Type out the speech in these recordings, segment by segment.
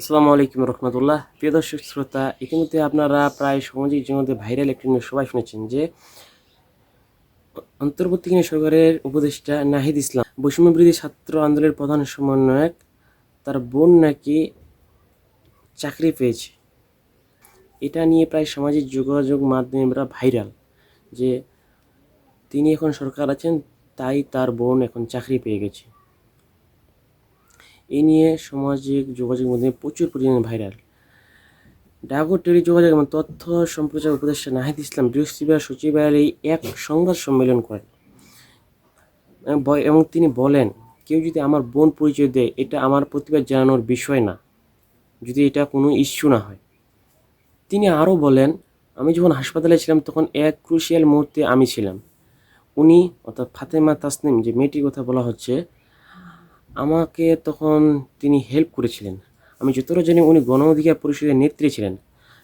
আসসালামু আলাইকুম রহমতুল্লাহ। প্রিয় দর্শক শ্রোতা, ইতিমধ্যে আপনারা প্রায় সামাজিক জীবনে ভাইরাল একটি নিউজ সবাই শুনেছেন যে, অন্তর্বর্তীকালীন সরকারের উপদেষ্টা নাহিদ ইসলাম বৈষম্য বিরোধী ছাত্র আন্দোলনের প্রধান সমন্বয়ক, তার বোন নাকি চাকরি পেয়েছে। এটা নিয়ে প্রায় সামাজিক যোগাযোগ মাধ্যমে ভাইরাল যে, তিনি এখন সরকার আছেন, তাই তার বোন এখন চাকরি পেয়ে গেছে। এ নিয়ে সামাজিক যোগাযোগ মাধ্যমে প্রচুর পরিমাণে ভাইরাল ডাকর টেলি যোগাযোগ এবং তথ্য সম্প্রচার উপদেষ্টা নাহিদ ইসলাম বৃহস্পতিবার সচিবালয়ে এক সংবাদ সম্মেলন করেন। এবং তিনি বলেন, কেউ যদি আমার বোন পরিচয় দেয়, এটা আমার প্রতিবাদ জানানোর বিষয় না। যদি এটা কোনো ইস্যু না হয়। তিনি আরও বলেন, আমি যখন হাসপাতালে ছিলাম, তখন এক ক্রুশিয়াল মুহূর্তে আমি ছিলাম। উনি, অর্থাৎ ফাতেমা তাসনিম, যে মেয়েটির কথা বলা হচ্ছে আমাকে তখন তিনি হেল্প করেছিলেন। আমি যতটা জানি উনি গণ অধিকার পরিষদের নেত্রী ছিলেন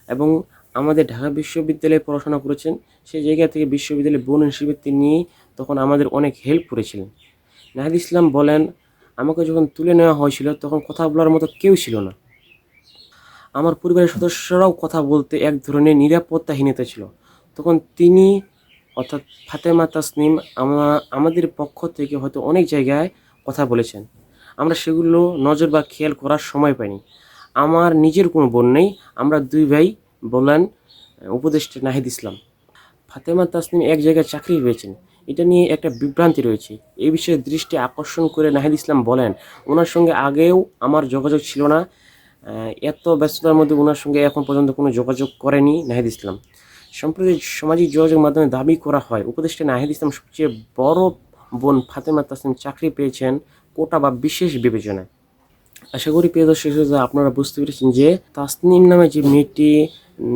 এবং আমাদের ঢাকা বিশ্ববিদ্যালয়ে পড়াশোনা করেছেন। সেই জায়গা থেকে বিশ্ববিদ্যালয়ে বোন হিসেবে তিনি তখন আমাদের অনেক হেল্প করেছিলেন। নাহিদ ইসলাম বলেন, আমাকে যখন তুলে নেওয়া হয়েছিল তখন কথা বলার মতো কেউ ছিল না। আমার পরিবারের সদস্যরাও কথা বলতে এক ধরনের নিরাপত্তাহীনতা ছিল। তখন তিনি, অর্থাৎ ফাতেমা তাসনিম আমাদের পক্ষ থেকে হয়তো অনেক জায়গায় কথা বলেছেন। আমরা সেগুলো নজর বা খেয়াল করার সময় পাইনি। আমার নিজের কোনো বোন নেই। আমরা দুই ভাই আহ, উপদেষ্টা নাহিদ ইসলাম। ফাতেমা তাসনিম এক জায়গায় চাকরি পেয়েছেন। এটা নিয়ে একটা বিভ্রান্তি রয়েছে। এই বিষয়ে দৃষ্টি আকর্ষণ করে নাহিদ ইসলাম বলেন ওনার সঙ্গে আগেও আমার যোগাযোগ ছিল না। এত ব্যস্ততার মধ্যে ওনার সঙ্গে এখন পর্যন্ত কোনো যোগাযোগ করেনি নাহিদ ইসলাম। সম্প্রতি সামাজিক যোগাযোগ মাধ্যমে দাবি করা হয় উপদেষ্টা নাহিদ ইসলাম সবচেয়ে বড় বোন ফাতেমা তাসনিম চাকরি পেয়েছেন কোটা বা বিশেষ বিবেচনায়। আশা করি প্রিয় দর্শক আপনারা বুঝতে পেরেছেন যে তাসনিম নামে যে মেয়েটি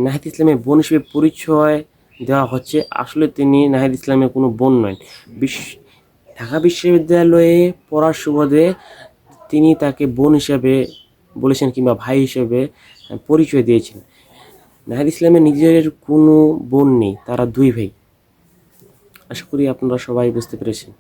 নাহিদ ইসলামের বোন হিসেবে পরিচয় দেওয়া হচ্ছে, আসলে তিনি নাহিদ ইসলামের কোনো বোন নয়। বিশ্ব ঢাকা বিশ্ববিদ্যালয়ে পড়ার সুবাদে তিনি তাকে বোন হিসাবে বলেছেন কিংবা ভাই হিসেবে পরিচয় দিয়েছেন। নাহিদ ইসলামের নিজের কোনো বোন নেই, তারা দুই ভাই। আশা করি আপনারা সবাই বুঝতে পেরেছেন।